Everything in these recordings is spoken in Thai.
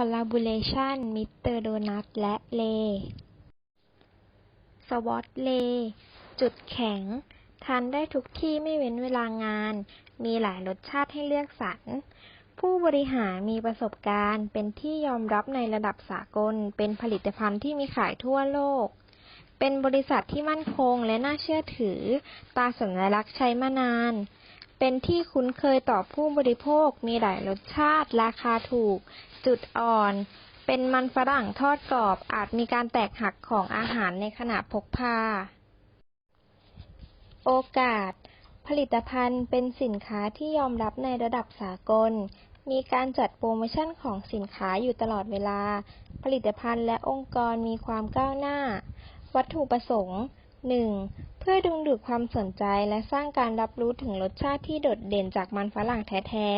Collaboration มิสเตอร์โดนัทและเลสวอตเล จุดแข็ง ทานได้ทุกที่ไม่เว้นเวลางาน มีหลายรสชาติให้เลือกสรร ผู้บริหารมีประสบการณ์ เป็นที่ยอมรับในระดับสากล เป็นผลิตภัณฑ์ที่มีขายทั่วโลก เป็นบริษัทที่มั่นคงและน่าเชื่อถือ ตาสัญลักษณ์ใช้มานาน เป็นที่คุ้นเคยต่อผู้บริโภค มีหลายรสชาติ ราคาถูก จุดอ่อน เป็นมันฝรั่งทอดกรอบ อาจมีการแตกหักของอาหารในขณะพกพา โอกาส ผลิตภัณฑ์เป็นสินค้าที่ยอมรับในระดับสากล มีการจัดโปรโมชั่นของสินค้าอยู่ตลอดเวลา ผลิตภัณฑ์และองค์กรมีความก้าวหน้า วัตถุประสงค์ 1. เพื่อดึงดูดความสนใจและสร้างการรับรู้ถึงรสชาติที่โดดเด่นจากมันฝรั่งแท้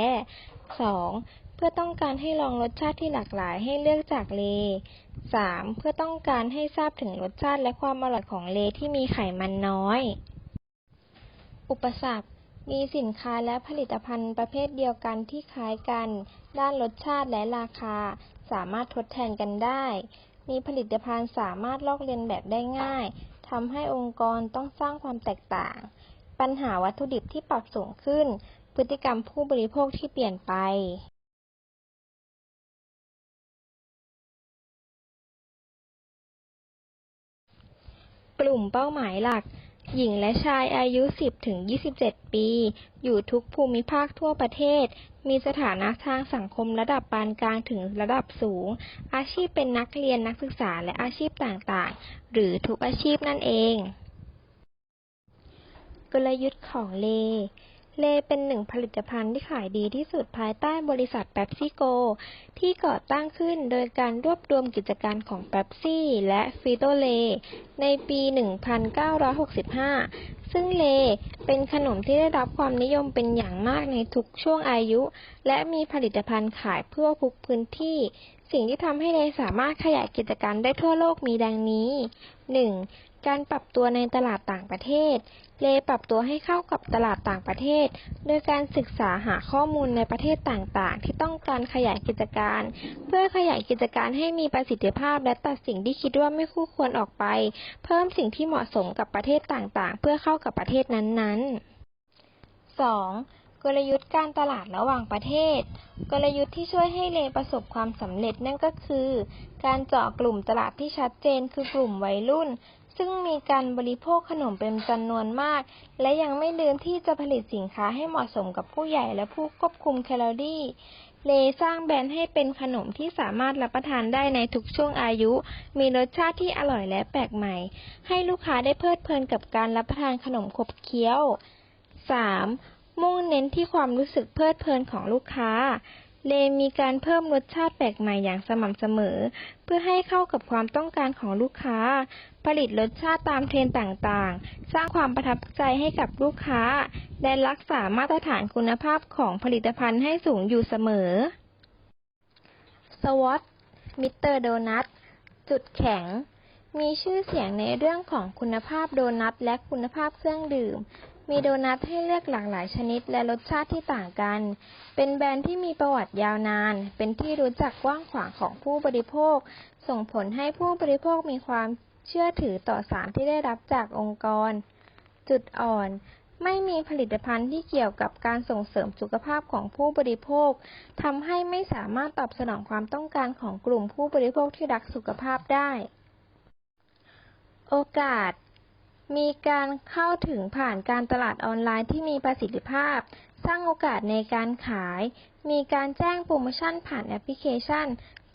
ๆ 2. เพื่อต้องการให้ลองรสชาติที่หลากหลายให้เลือกจากเล 3. เพื่อต้องการให้ทราบถึงรสชาติและความอร่อยของเลที่มีไขมันน้อย อุปสรรคมีสินค้าและผลิตภัณฑ์ประเภทเดียวกันที่คล้ายกัน ด้านรสชาติและราคา สามารถทดแทนกันได้ มีผลิตภัณฑ์สามารถลอกเลียนแบบได้ง่าย ทำให้องค์กรต้องสร้างความแตกต่าง ปัญหาวัตถุดิบที่ปรับสูงขึ้น พฤติกรรมผู้บริโภคที่เปลี่ยนไปกลุ่มเป้าหมายหลัก หญิงและชายอายุ 10-27 ปี อยู่ทุกภูมิภาคทั่วประเทศ มีสถานะทางสังคมระดับปานกลางถึงระดับสูง อาชีพเป็นนักเรียนนักศึกษาและอาชีพต่างๆ หรือทุกอาชีพนั่นเอง กลยุทธ์ของเล เลเป็นหนึ่งผลิตภัณฑ์ที่ขายดีที่สุดภายใต้บริษัทเ e ปซี่โก ที่ก่อตั้งขึ้นโดยการรวบรวมกิจการของเ e ปซี่และฟิโตเล ในปี 1965 ซึ่งเลเป็นขนมที่ได้รับความนิยมเป็นอย่างมากในทุกช่วงอายุ และมีผลิตภัณฑ์ขายทั่วทุกพื้นที่ สิ่งที่ทำให้เลสามารถขยายกิจการได้ทั่วโลกมีดังนี้ 1. การปรับตัวในตลาดต่างประเทศ เลปรับตัวให้เข้ากับตลาดต่างประเทศ โดยการศึกษาหาข้อมูลในประเทศต่างๆ ที่ต้องการขยายกิจการ เพื่อขยายกิจการให้มีประสิทธิภาพและตัดสิ่งที่คิดว่าไม่คู่ควรออกไป เพิ่มสิ่งที่เหมาะสมกับประเทศต่างๆ เพื่อเข้ากับประเทศนั้นๆ 2. กลยุทธ์การตลาดระหว่างประเทศ กลยุทธ์ที่ช่วยให้เลประสบความสำเร็จนั่นก็คือ การเจาะกลุ่มตลาดที่ชัดเจนคือกลุ่มวัยรุ่น ซึ่งมีการบริโภคขนมเป็นจำนวนมาก และยังไม่ลืมที่จะผลิตสินค้าให้เหมาะสมกับผู้ใหญ่และผู้ควบคุมแคลอรี่ เลสร้างแบรนด์ให้เป็นขนมที่สามารถรับประทานได้ในทุกช่วงอายุ มีรสชาติที่อร่อยและแปลกใหม่ ให้ลูกค้าได้เพลิดเพลินกับการรับประทานขนมขบเคี้ยว 3. มุ่งเน้นที่ความรู้สึกเพลิดเพลินของลูกค้า เลมีการเพิ่มรสชาติแปลกใหม่อย่างสม่ำเสมอ เพื่อให้เข้ากับความต้องการของลูกค้า ผลิตรสชาติตามเทรนต่างๆ สร้างความประทับใจให้กับลูกค้า และรักษามาตรฐานคุณภาพของผลิตภัณฑ์ให้สูงอยู่เสมอสวอตมิสเตอร์โดนัทจุดแข็งมีชื่อเสียงในเรื่องของคุณภาพโดนัทและคุณภาพเครื่องดื่ม มีโดนัทให้เลือกหลากหลายชนิดและรสชาติที่ต่างกัน เป็นแบรนด์ที่มีประวัติยาวนาน เป็นที่รู้จักกว้างขวางของผู้บริโภค ส่งผลให้ผู้บริโภคมีความเชื่อถือต่อสารที่ได้รับจากองค์กร จุดอ่อน ไม่มีผลิตภัณฑ์ที่เกี่ยวกับการส่งเสริมสุขภาพของผู้บริโภค ทำให้ไม่สามารถตอบสนองความต้องการของกลุ่มผู้บริโภคที่รักสุขภาพได้ โอกาส มีการเข้าถึงผ่านการตลาดออนไลน์ที่มีประสิทธิภาพ สร้างโอกาสในการขาย มีการแจ้งโปรโมชั่นผ่านแอปพลิเคชัน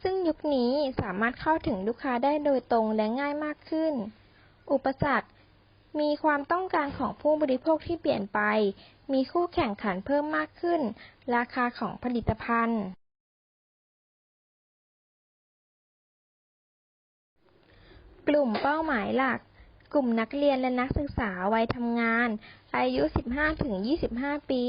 ซึ่งยุคนี้สามารถเข้าถึงลูกค้าได้โดยตรงและง่ายมากขึ้น อุปสรรค มีความต้องการของผู้บริโภคที่เปลี่ยนไป มีคู่แข่งขันเพิ่มมากขึ้น ราคาของผลิตภัณฑ์กลุ่มเป้าหมายหลัก กลุ่มนักเรียนและนักศึกษาวัยทำงาน อายุ 15-25 ปี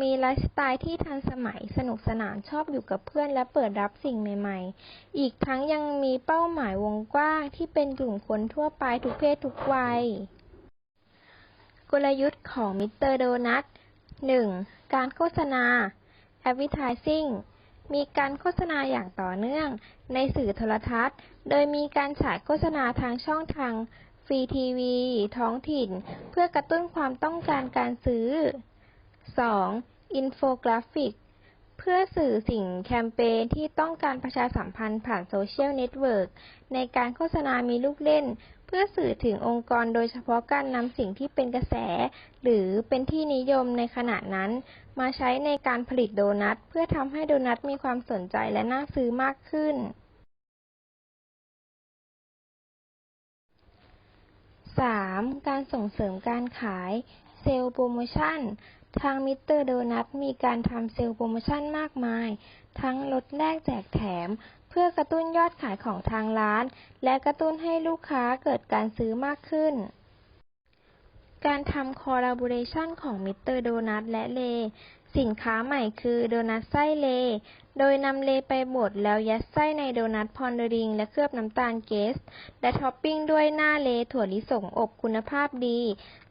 มีไลฟ์สไตล์ที่ทันสมัยสนุกสนานชอบอยู่กับเพื่อนและเปิดรับสิ่งใหม่ ๆ อีกทั้งยังมีเป้าหมายวงกว้างที่เป็นกลุ่มคนทั่วไปทุกเพศทุกวัย กลยุทธ์ของมิสเตอร์โดนัท 1. การโฆษณา Advertising มีการโฆษณาอย่างต่อเนื่องในสื่อโทรทัศน์ โดยมีการฉายโฆษณาทางช่องทาง ฟรีทีวี ท้องถิ่น เพื่อกระตุ้นความต้องการการซื้อ 2. อินโฟกราฟิก เพื่อสื่อสิ่งแคมเปญที่ต้องการประชาสัมพันธ์ผ่านโซเชียลเน็ตเวิร์กในการโฆษณามีลูกเล่น เพื่อสื่อถึงองค์กรโดยเฉพาะการนำสิ่งที่เป็นกระแส หรือเป็นที่นิยมในขณะนั้น มาใช้ในการผลิตโดนัท เพื่อทำให้โดนัทมีความสนใจและน่าซื้อมากขึ้น 3. การส่งเสริมการขายเซลล์โปรโมชั่น ทางมิสเตอร์โดนัทมีการทำเซลล์โปรโมชั่นมากมาย ทั้งลดแลกแจกแถม เพื่อกระตุ้นยอดขายของทางร้าน และกระตุ้นให้ลูกค้าเกิดการซื้อมากขึ้น การทำคอลลาบอเรชันของมิสเตอร์โดนัทและเล สินค้าใหม่คือโดนัทไส้เลโดยนำเลไปบดแล้วยัดไส้ในโดนัทพอนเดอริง และเคลือบน้ำตาลเกส และท็อปปิ้งด้วยหน้าเลถั่วลิสงอบคุณภาพดี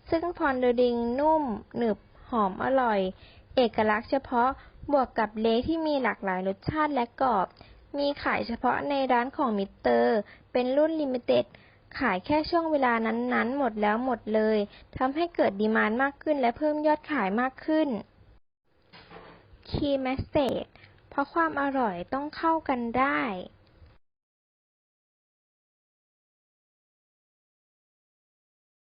ซึ่งพอนเดอริงนุ่ม หนึบ หอมอร่อย เอกลักษณ์เฉพาะบวกกับเลที่มีหลากหลายรสชาติและกรอบ มีขายเฉพาะในร้านของมิสเตอร์ เป็นรุ่นลิมิเต็ดขายแค่ช่วงเวลานั้นๆ หมดแล้วหมดเลย ทำให้เกิดดีมานมากขึ้นและเพิ่มยอดขายมากขึ้น Key Message เพราะความอร่อยต้องเข้ากันได้